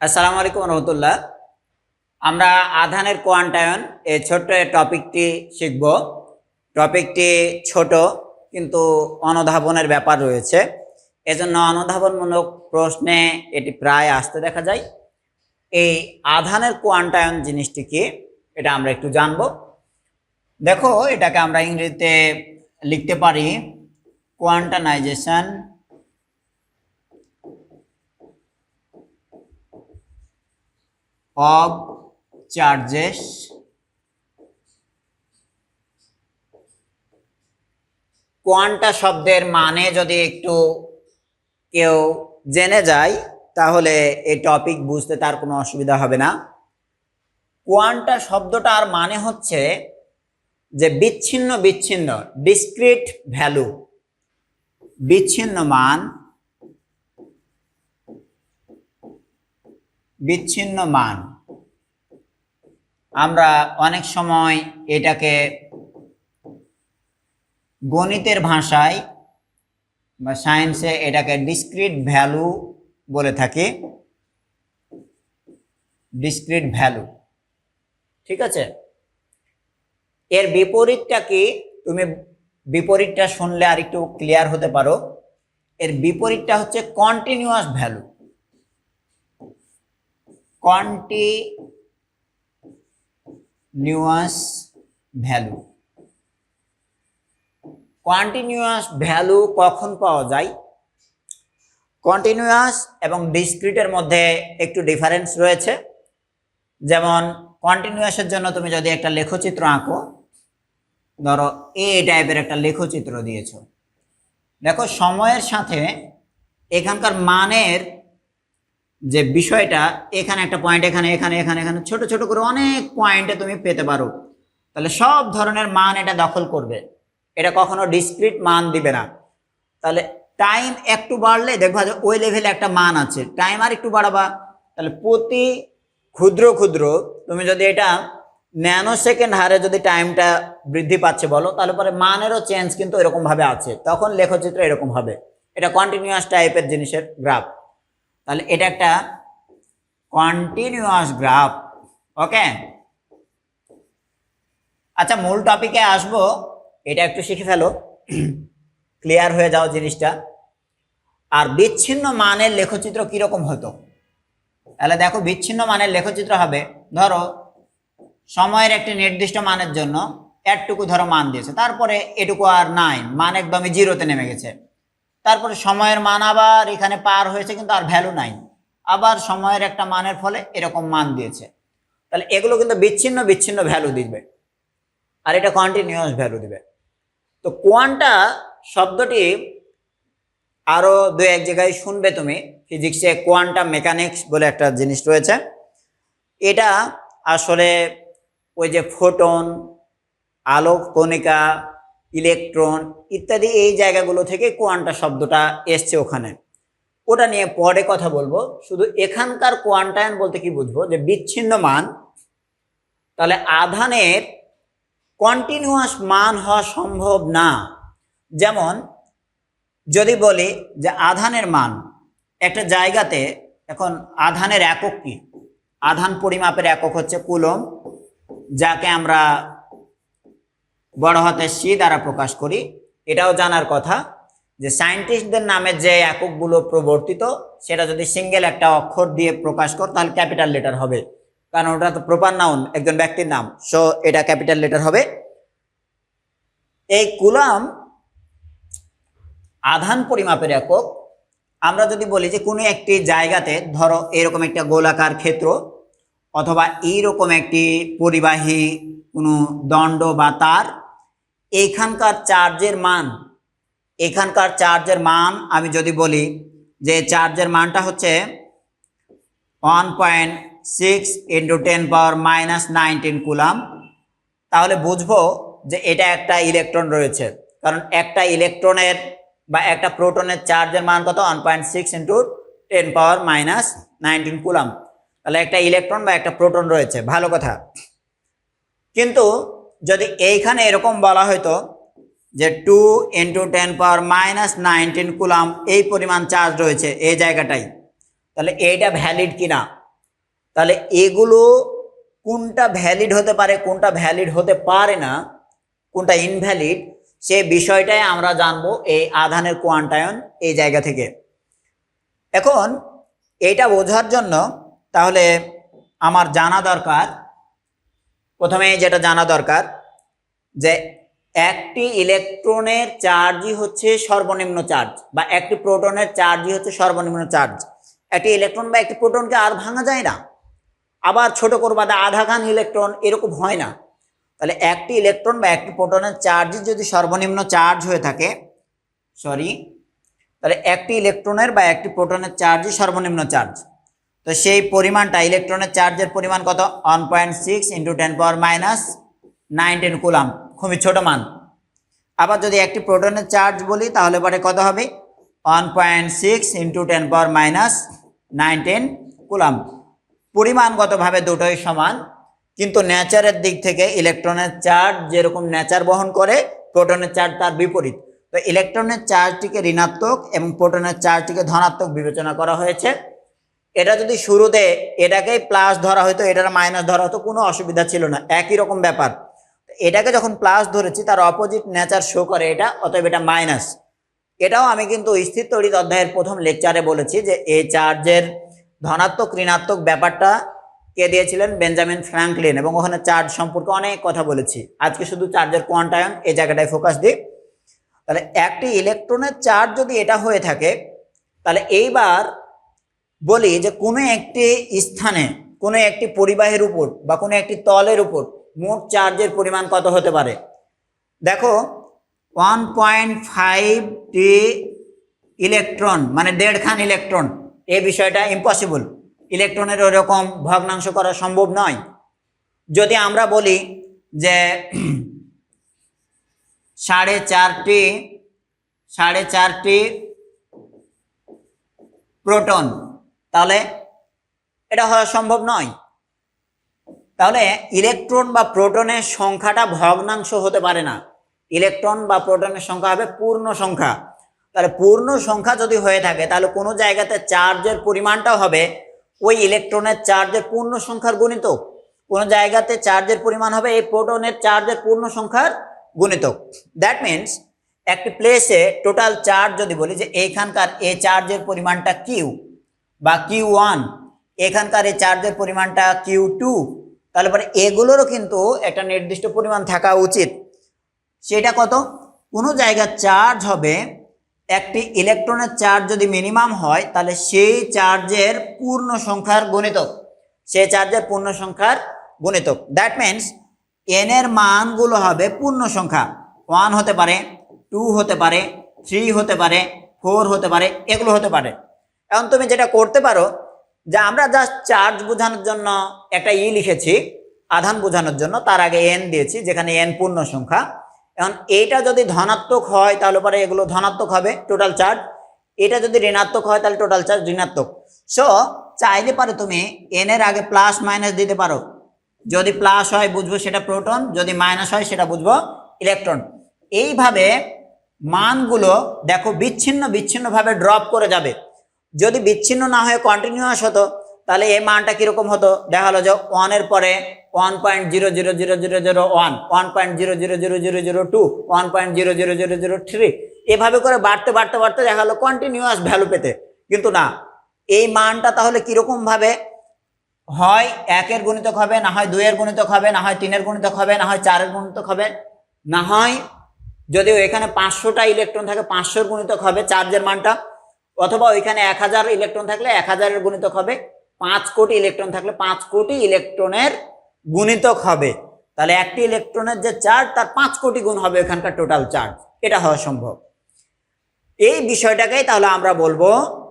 আসসালামু আলাইকুম রহমতুল্লাহ। আমরা আধানের কোয়ান্টায়ন এই ছোট্ট টপিকটি শিখব। টপিকটি ছোট, কিন্তু অনুধাবনের ব্যাপার রয়েছে। এজন্য অনুধাবনমূলক প্রশ্নে এটি প্রায় আসতে দেখা যায়। এই আধানের কোয়ান্টায়ন জিনিসটি কি, এটা আমরা একটু জানব। দেখো, এটাকে আমরা ইংরেজিতে লিখতে পারি কোয়ান্টানাইজেশন of charges কোয়ান্টা শব্দের মানে যদি একটু কেউ জেনে যায়, তাহলে এই টপিক বুঝতে তার কোনো অসুবিধা হবে না। কোয়ান্টা শব্দটার মানে হচ্ছে যে বিচ্ছিন্ন বিচ্ছিন্ন ডিসক্রিট ভ্যালু বিচ্ছিন্ন মান বিচ্ছিন্ন মান। আমরা অনেক সময় এটাকে গণিতের ভাষায় বা সায়েন্সে এটাকে ডিসক্রিট ভ্যালু বলে থাকি। ডিসক্রিট ভ্যালু ঠিক আছে? এর বিপরীতটা কি? তুমি বিপরীতটা শুনলে আর একটু ক্লিয়ার হতে পারো। এর বিপরীতটা হচ্ছে continuous value continuous value continuous value কখন পাওয়া যায়? কন্টিনিউয়াস এবং ডিসক্রিটের মধ্যে একটু ডিফারেন্স রয়েছে। যেমন কন্টিনিউয়াসের জন্য তুমি যদি একটা লেখচিত্র আঁকো, ধরো এ টাইপের একটা লেখচিত্র দিয়েছ। দেখো, সময়ের সাথে এখানকার মানের যে বিষয়টা, এখানে একটা পয়েন্ট এখানে এখানে এখানে এখানে, ছোট ছোট করে অনেক পয়েন্টে তুমি পেতে পারো। তাহলে সব ধরনের মান এটা দখল করবে। এটা কখনো ডিসক্রিট মান দিবে না। তাহলে টাইম একটু বাড়লে দেখবা যে ওই লেভেলে একটা মান আছে। টাইম আর একটু বাড়াবা। তাহলে প্রতি ক্ষুদ্র ক্ষুদ্র তুমি যদি এটা ন্যানো সেকেন্ড হারে যদি টাইমটা বৃদ্ধি পাচ্ছে বলো, তাহলে পরে মানেরও চেঞ্জ কিন্তু এরকমভাবে আছে। তখন লেখচিত্র এরকম হবে। এটা কন্টিনিউয়াস টাইপের জিনিসের গ্রাফ তাহলে এটা একটা কন্টিনিউয়াস গ্রাফ ওকে আচ্ছা মূল টপিকে আসব, এটা একটু শিখে ফেলো ক্লিয়ার হয়ে যাও জিনিসটা। আর বিচ্ছিন্ন মানের লেখচিত্র কীরকম হতো? তাহলে দেখো, বিচ্ছিন্ন মানের লেখচিত্র হবে, ধরো, সময়ের একটি নির্দিষ্ট মানের জন্য, একটুকু ধরো মান দিয়েছে, তারপরে এটুকু আর নাই, মান একদমই জিরোতে নেমে গেছে। তারপরে সময়ের মান আবার এখানে পার হয়েছে, কিন্তু আর ভ্যালু নাই। আবার সময়ের একটা মানের ফলে এরকম মান দিয়েছে। তাহলে এগুলো কিন্তু বিচ্ছিন্ন বিচ্ছিন্ন ভ্যালু দিবে। আর এটা কন্টিনিউয়াস ভ্যালু দিবে। তো কোয়ান্টা শব্দটি আরও দু এক জায়গায় শুনবে তুমি। ফিজিক্সে কোয়ান্টাম মেকানিক্স বলে একটা জিনিস রয়েছে। এটা আসলে ওই যে ফোটন আলোক কণিকা ইলেকট্রন ইত্যাদি এই জায়গাগুলো থেকে কোয়ান্টা শব্দটা এসছে ওখানে। ওটা নিয়ে পরে কথা বলব। শুধু এখানকার কোয়ান্টায়ন বলতে কি বুঝব? যে বিচ্ছিন্ন মান, তাহলে আধানের কন্টিনিউয়াস মান হওয়া সম্ভব না। যেমন, যদি বলি যে আধানের মান, একটা জায়গাতে এখন আধানের একক কি? আধান পরিমাপের একক হচ্ছে কুলম যাকে আমরা বড় হাতের সি দ্বারা প্রকাশ করি। এটাও জানার কথা যে সায়েন্টিস্টদের নামে যে এককগুলো প্রবর্তিত, সেটা যদি সিঙ্গেল একটা অক্ষর দিয়ে প্রকাশ কর, তাহলে ক্যাপিটাল লেটার হবে। কারণ ওটা তো প্রপার নাউন, একজন ব্যক্তির নাম। সো, এটা ক্যাপিটাল লেটার হবে। এই কুলাম আধান পরিমাপের একক। আমরা যদি বলি যে কোনো একটি জায়গাতে ধরো এরকম একটা গোলাকার ক্ষেত্র, অথবা এইরকম একটি পরিবাহী কোনো দণ্ড বা তার এইখানকার চার্জের মান, এখানকার চার্জের মান আমি যদি বলি যে চার্জের মানটা হচ্ছে one point six into ten power minus nineteen coulomb তাহলে বুঝব যে এটা একটা ইলেকট্রন রয়েছে। কারণ একটা ইলেকট্রনের বা একটা প্রোটনের চার্জের মান কত? One point six into ten power minus nineteen coulomb তাহলে একটা ইলেকট্রন বা একটা প্রোটন রয়েছে। ভালো কথা। কিন্তু যদি এইখানে এরকম বলা হতো যে two into ten power minus nineteen coulomb, এই পরিমাণ চার্জ রয়েছে এই জায়গাটাই, তাহলে এইটা ভ্যালিড কিনা? তাহলে এগুলো কোনটা ভ্যালিড হতে পারে, কোনটা ভ্যালিড হতে পারে না, কোনটা ইনভ্যালিড সে বিষয়টাই আমরা জানব এই আধানের কোয়ান্টায়ন এই জায়গা থেকে। এখন এইটা বোঝার জন্য তাহলে আমার জানা দরকার প্রথমে যেটা জানা দরকার, যে একটি ইলেকট্রনের চার্জই হচ্ছে সর্বনিম্ন চার্জ, বা একটি প্রোটনের চার্জই হচ্ছে সর্বনিম্ন চার্জ। একটি ইলেকট্রন বা একটি প্রোটনকে আর ভাঙা যায় না। আবার ছোট করবা আধা খান ইলেকট্রন, এরকম হয় না। তাহলে একটি ইলেকট্রন বা একটি প্রোটনের চার্জই যদি সর্বনিম্ন চার্জ হয়ে থাকে সরি তাহলে একটি ইলেকট্রনের বা একটি প্রোটনের চার্জই সর্বনিম্ন চার্জ। তো সেই পরিমাণটা ইলেকট্রনের চার্জের পরিমাণ কত? One point six into ten power minus nineteen coulomb. খুবই ছোট মান। আবার যদি একটি প্রোটনের চার্জ বলি, তাহলে পরে কত হবে? One point six into ten power minus nineteen coulomb. পরিমাণগতভাবে দুটোই সমান, কিন্তু ন্যাচারের দিক থেকে ইলেকট্রনের চার্জ যেরকম ন্যাচার বহন করে প্রোটনের চার্জ তার বিপরীত। তো ইলেকট্রনের চার্জটিকে ঋণাত্মক এবং প্রোটনের চার্জটিকে ধনাত্মক বিবেচনা করা হয়েছে। এটা যদি শুরুতে এটাকেই প্লাস ধরা হতো এটার মাইনাস ধরা হতো, কোনো অসুবিধা ছিল না। একই রকম ব্যাপার। এটাকে যখন প্লাস ধরেছি, তার অপোজিট নেচার শো করে এটা, অতএব এটা মাইনাস এটাও আমি কিন্তু স্থির তড়িৎ অধ্যায়ের প্রথম লেকচারে বলেছি যে এই চার্জের ধনাত্মক, ঋণাত্মক ব্যাপারটা কে দিয়েছিলেন? Benjamin Franklin. এবং ওখানে চার্জ সম্পর্কে অনেক কথা বলেছি। আজকে শুধু চার্জের কোয়ান্টায়ন এই জায়গাটায় ফোকাস দিই। তাহলে একটি ইলেকট্রনের চার্জ যদি এটা হয়ে থাকে, তাহলে এইবার বলি যে কোনো একটি স্থানে, কোনো একটি পরিবাহের উপর বা কোনো একটি তলের উপর মোট চার্জের পরিমাণ কত হতে পারে? দেখো ওয়ান পয়েন্ট ফাইভ টি ইলেকট্রন মানে দেড়খান ইলেকট্রন এই বিষয়টা ইম্পসিবল ইলেকট্রনের ওরকম ভগ্নাংশ করা সম্ভব নয়। যদি আমরা বলি যে সাড়ে চারটি সাড়ে চারটি প্রোটন তাহলে এটা হওয়া সম্ভব নয়। তাহলে ইলেকট্রন বা প্রোটনের সংখ্যাটা ভগ্নাংশ হতে পারে না। ইলেকট্রন বা প্রোটনের সংখ্যা হবে পূর্ণ সংখ্যা। তাহলে পূর্ণ সংখ্যা যদি হয়ে থাকে, তাহলে কোনো জায়গাতে চার্জের পরিমাণটা হবে ওই ইলেকট্রনের চার্জের পূর্ণ সংখ্যার গুণিতক। কোনো জায়গাতে চার্জের পরিমাণ হবে এই প্রোটনের চার্জের পূর্ণ সংখ্যার গুণিতক। দ্যাট মিন্স একটি প্লেসে টোটাল চার্জ যদি বলি যে এইখানকার এ চার্জের পরিমাণটা কিউ বা কিউ ওয়ান এখানকার এই চার্জের পরিমাণটা কিউ টু তাহলে পরে এগুলোরও কিন্তু একটা নির্দিষ্ট পরিমাণ থাকা উচিত। সেটা কত? কোনো জায়গার চার্জ হবে, একটি ইলেকট্রনের চার্জ যদি মিনিমাম হয়, তাহলে সেই চার্জের পূর্ণ সংখ্যার গণিতক সেই চার্জের পূর্ণ সংখ্যার গণিতক দ্যাট মিন্স এন এর মানগুলো হবে পূর্ণ সংখ্যা। ওয়ান হতে পারে টু হতে পারে থ্রি হতে পারে ফোর হতে পারে, এগুলো হতে পারে। এখন তুমি যেটা করতে পারো, যে আমরা জাস্ট চার্জ বোঝানোর জন্য একটা ই লিখেছি, আধান বোঝানোর জন্য, তার আগে এন দিয়েছি, যেখানে এন পূর্ণ সংখ্যা। এখন এইটা যদি ধনাত্মক হয়, তাহলে পরে এগুলো ধনাত্মক হবে টোটাল চার্জ এটা যদি ঋণাত্মক হয়, তাহলে টোটাল চার্জ ঋণাত্মক। সো চাইলে পারে তুমি এন এর আগে প্লাস মাইনাস দিতে পারো। যদি প্লাস হয়, বুঝব সেটা প্রোটন যদি মাইনাস হয়, সেটা বুঝব ইলেকট্রন এইভাবে মানগুলো দেখো বিচ্ছিন্ন বিচ্ছিন্নভাবে ড্রপ করে যাবে। যদি বিচ্ছিন্ন না হয়ে কন্টিনিউয়াস হতো তাহলে এই মানটা কীরকম হতো দেখা হলো যে ওয়ানের পরে one point zero zero zero zero zero one one point zero zero zero zero zero two one point zero zero zero zero three এভাবে করে বাড়তে বাড়তে বাড়তে দেখা গেলো কন্টিনিউয়াস ভ্যালু পেতে কিন্তু না এই মানটা তাহলে কীরকমভাবে হয় একের গুণিতক হবে না হয় দুইয়ের গুণিতক হবে না হয় তিনের গুণিতক হবে না হয় চারের গুণিতক হবে না হয় যদিও এখানে পাঁচশোটা ইলেকট্রন থাকে পাঁচশোর গুণিতক হবে চার্জের মানটা অথবা ওইখানে এক হাজার ইলেকট্রন থাকলে এক হাজারের গুণিতক হবে। পাঁচ কোটি ইলেকট্রন থাকলে পাঁচ কোটি ইলেকট্রনের গুণিতক হবে। তাহলে একটি ইলেকট্রনের যে চার্জ তার পাঁচ কোটি গুণ হবে এখানকার টোটাল চার্জ এটা হওয়া সম্ভব। এই বিষয়টাকেই তাহলে আমরা বলব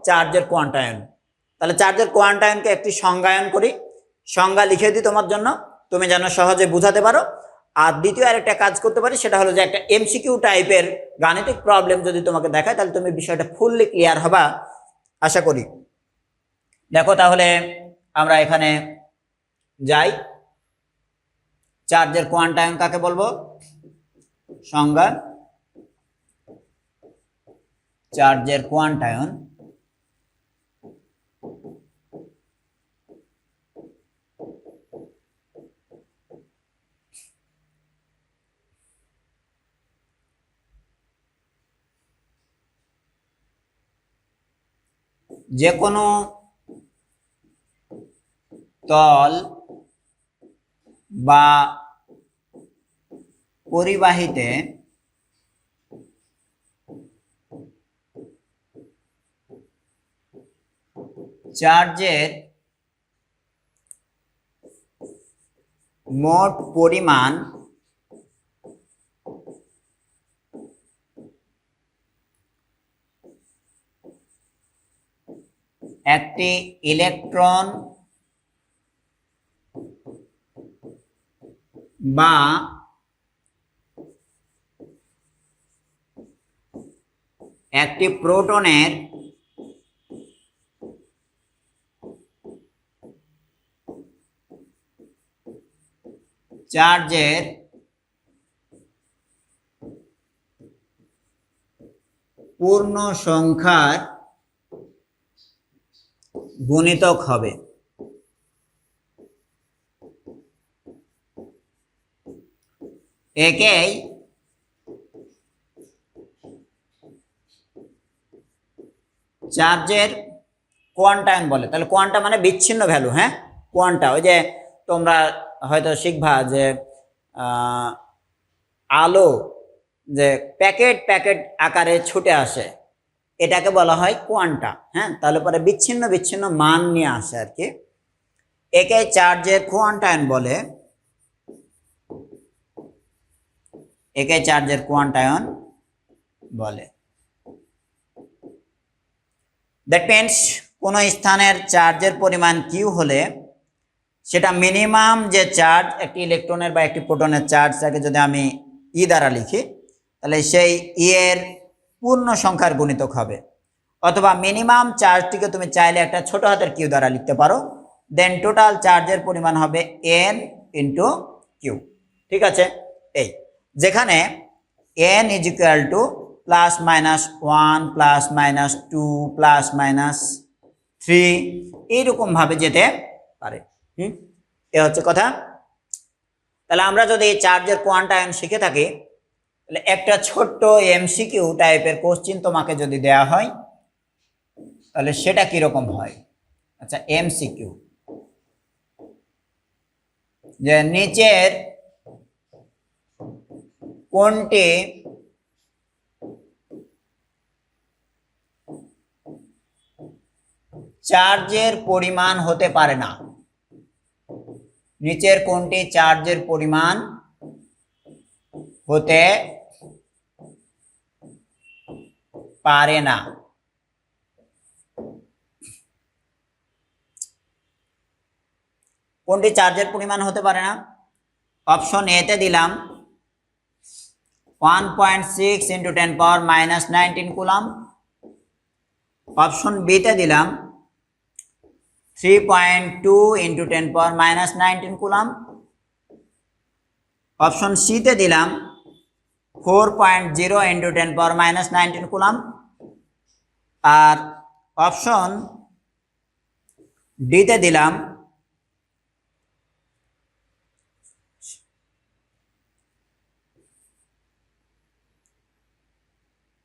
চার্জের কোয়ান্টায়ন তাহলে চার্জের কোয়ান্টায়নকে একটি সংজ্ঞায়ন করি। সংজ্ঞা লিখে দিই তোমার জন্য। তুমি যেন সহজে বুঝাতে পারো। আর দ্বিতীয় আরেকটা কাজ করতে পারি, সেটা হলো যে একটা এমসিকিউ টাইপের গাণিতিক প্রবলেম যদি তোমাকে দেখায়, তাহলে তুমি বিষয়টা ফুললি ক্লিয়ার হবা, আশা করি। দেখো তাহলে আমরা এখানে যাই। চার্জের কোয়ান্টায়ন কাকে বলব? সংজ্ঞা। চার্জের কোয়ান্টায়ন যে কোনো তল বা পরিবাহীতে চার্জের মোট পরিমাণ একটি ইলেকট্রন বা একটি প্রোটনের চার্জের পূর্ণ সংখ্যার গুণিতক হবে। একেই চার্জের কোয়ান্টাইন বলে। তাহলে কোয়ান্টা মানে বিচ্ছিন্ন ভ্যালু হ্যাঁ? কোয়ান্টা, ওই যে তোমরা হয়তো শিখবা যে আলো যে প্যাকেট প্যাকেট আকারে ছুটে আসে। এটাকে বলা হয় কোয়ান্টা হ্যাঁ? তাহলে পরে বিচ্ছিন্ন বিচ্ছিন্ন মান নিয়ে আসে আর কি। একে চার্জের কোয়ান্টাইন বলে। একে চার্জের কোয়ান্টায়ন বলে। দ্যাট মিনস কোনো স্থানের চার্জের পরিমাণ কিউ হলে সেটা মিনিমাম যে চার্জ একটি ইলেকট্রনের বা একটি প্রোটনের চার্জটাকে যদি আমি ই দ্বারা লিখি, তাহলে সেই ই এর পূর্ণ সংখ্যার গুণিতক হবে। অথবা মিনিমাম চার্জটিকে তুমি চাইলে একটা ছোট হাতের কিউ দ্বারা লিখতে পারো। দেন টোটাল চার্জের পরিমাণ হবে এন ইন্টু কিউ ঠিক আছে? এই। যেখানে n is equal to plus minus one plus minus two plus minus three এইরকমভাবে যেতে পারে। হুম? এ হচ্ছে কথা। তাহলে আমরা যদি চার্জের কোয়ান্টায়ন শিখে থাকি একটা ছোট্ট এমসিকিউ টাইপের কোশ্চিন তোমাকে যদি দেয়া হয়, তাহলে সেটা কীরকম হয়? আচ্ছা এমসিকিউ যে নিচের কোনটি চার্জের পরিমাণ হতে পারে না? নিচের কোনটি চার্জের পরিমাণ হতে পারে না কোনটি চার্জের পরিমাণ হতে পারে না অপশন এতে দিলাম one point six into ten power minus nineteen coulomb option বিতে দিলাম three point two into ten power minus nineteen coulomb option সিতে দিলাম four point zero into ten power minus nineteen coulomb আর অপশন ডিতে দিলাম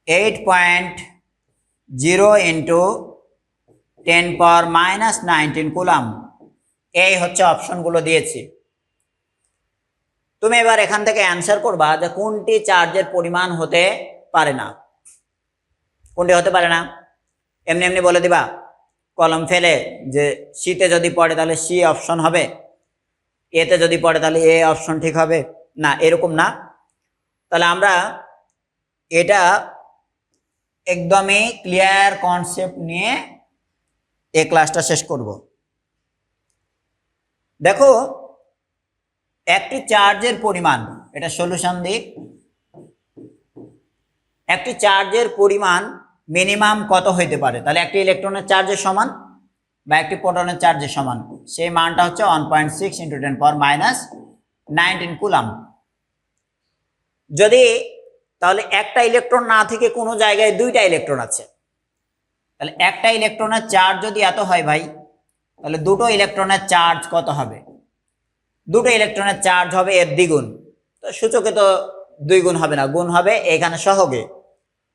eight point zero into ten power minus nineteen coulomb এই হচ্ছে অপশনগুলো দিয়েছি। তুমি এবার এখান থেকে অ্যান্সার করবা যে কোনটি চার্জের পরিমাণ হতে পারে না। কোনটি হতে পারে না? এমনি এমনি বলে দিবা। কলম ফেলে যে সিতে যদি পড়ে তাহলে সি অপশন হবে। এতে যদি পড়ে তাহলে এ অপশন ঠিক হবে। না, এরকম না। তাহলে আমরা এটা একদমই ক্লিয়ার কনসেপ্ট নিয়ে এই ক্লাসটা শেষ করব। দেখো একটি চার্জের পরিমাণ, এটা সলিউশন দিক একটি চার্জের পরিমাণ মিনিমাম কত হইতে পারে? তাহলে একটি ইলেকট্রনের চার্জের সমান বা একটি প্রোটনের চার্জের সমান। সেই মানটা হচ্ছে one point six into ten power minus nineteen coulomb যদি তাহলে একটা ইলেকট্রন না থেকে কোনো জায়গায় দুইটা ইলেকট্রন আছে। তাহলে একটা ইলেকট্রনের চার্জ যদি এত হয় ভাই, তাহলে দুটো ইলেকট্রনের চার্জ কত হবে? দুটো ইলেকট্রনের চার্জ হবে এর দ্বিগুণ। তো সূচকে তো দুই গুণ হবে না, গুণ হবে এখানে সহগে।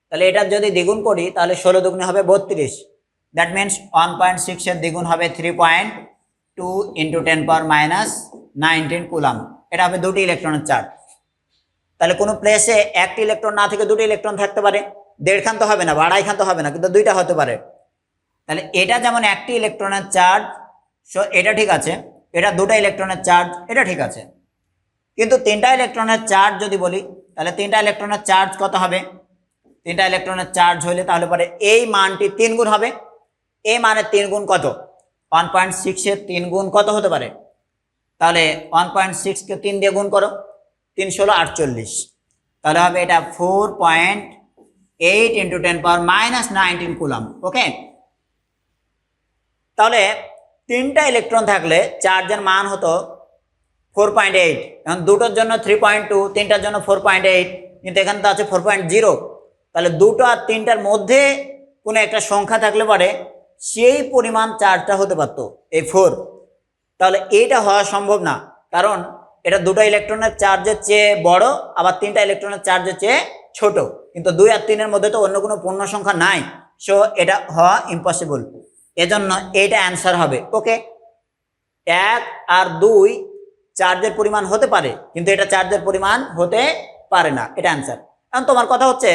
তাহলে এটা যদি দ্বিগুণ করি, তাহলে ষোলো দুগুণে হবে বত্রিশ। দ্যাট মিনস ওয়ান পয়েন্ট সিক্সের দ্বিগুণ হবে three point two into ten power minus nineteen coulomb. এটা হবে দুটি ইলেকট্রনের চার্জ তাহলে কোনো প্লেসে একটি ইলেকট্রন না থেকে দুটি ইলেকট্রন থাকতে পারে। দেড় খান তো হবে না বা আড়াই খান তো হবে না, কিন্তু দুইটা হতে পারে। তাহলে এটা যেমন একটি ইলেকট্রনের চার্জ সো এটা ঠিক আছে। এটা দুটা ইলেকট্রনের চার্জ, এটা ঠিক আছে। কিন্তু তিনটা ইলেকট্রনের চার্জ যদি বলি, তাহলে তিনটা ইলেকট্রনের চার্জ কত হবে? তিনটা ইলেকট্রনের চার্জ হলে তাহলে পরে এই মানটি তিন গুণ হবে। এই মানের তিন গুণ কত? ওয়ান পয়েন্ট সিক্সের তিন গুণ কত হতে পারে? তাহলে ওয়ান পয়েন্ট সিক্সকে তিন দিয়ে গুণ করো, তিন ষোলো আটচল্লিশ। তাহলে হবে এটা four point eight into ten power minus nineteen coulomb, okay? তাহলে তিনটা ইলেকট্রন থাকলে চার্জের মান হতো ফোর পয়েন্ট এইট এখন দুটোর জন্য থ্রি পয়েন্ট টু তিনটার জন্য ফোর পয়েন্ট এইট কিন্তু এখানে তো আছে ফোর পয়েন্ট জিরো তাহলে দুটো আর তিনটার মধ্যে কোনো একটা সংখ্যা থাকলে পরে সেই পরিমাণ চার্জটা হতে পারতো, এই ফোর তাহলে এইটা হওয়া সম্ভব না, কারণ এটা দুটো ইলেকট্রনের চার্জের চেয়ে বড়, আবার তিনটা ইলেকট্রনের চার্জের চেয়ে ছোট। কিন্তু দুই আর তিনের মধ্যে তো অন্য কোনো পূর্ণ সংখ্যা নাই সো এটা হওয়া ইম্পসিবল এজন্য এইটা অ্যান্সার হবে। ওকে এক আর দুই চার্জের পরিমাণ হতে পারে, কিন্তু এটা চার্জের পরিমাণ হতে পারে না। এটা অ্যান্সার এখন তোমার কথা হচ্ছে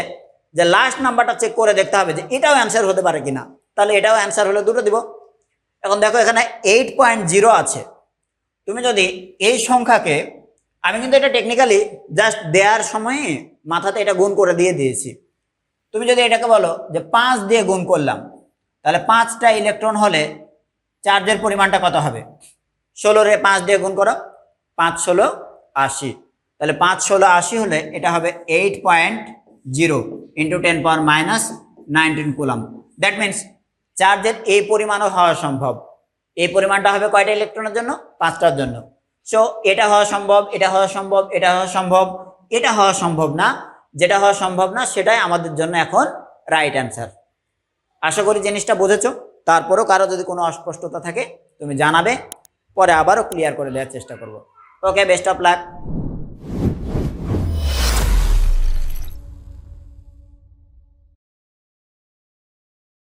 যে লাস্ট নাম্বারটা চেক করে দেখতে হবে যে এটাও অ্যান্সার হতে পারে কিনা। তাহলে এটাও অ্যান্সার হলে দুটো দিব। এখন দেখো এখানে এইট পয়েন্ট জিরো আছে। তুমি যদি এই সংখ্যাকে, আমি কিন্তু এটা টেকনিক্যালি জাস্ট দেওয়ার সময়ে মাথাতে এটা গুণ করে দিয়ে দিয়েছি। তুমি যদি এটাকে বলো যে পাঁচ দিয়ে গুণ করলাম তাহলে পাঁচটা ইলেকট্রন হলে চার্জের পরিমাণটা কত হবে? ষোলো রে পাঁচ দিয়ে গুণ করো, পাঁচ ষোলো আশি। তাহলে পাঁচ ষোলো আশি হলে এটা হবে eight point zero into ten power minus nineteen coulomb that means চার্জের এই পরিমাণও হওয়া সম্ভব। এই পরিমাণটা হবে কয়টা ইলেকট্রনের জন্য? পাঁচটার জন্য। সো এটা হওয়া সম্ভব, এটা হওয়া সম্ভব, এটা হওয়া সম্ভব, এটা হওয়া সম্ভব না, যেটা হওয়া সম্ভব না, সেটাই আমাদের জন্য এখন রাইট অ্যান্সার আশা করি জিনিসটা বোঝেছ। তারপরেও কারও যদি কোনো অস্পষ্টতা থাকে, তুমি জানাবে। পরে আবারও ক্লিয়ার করে দেওয়ার চেষ্টা করব। ওকে বেস্ট অফ লাক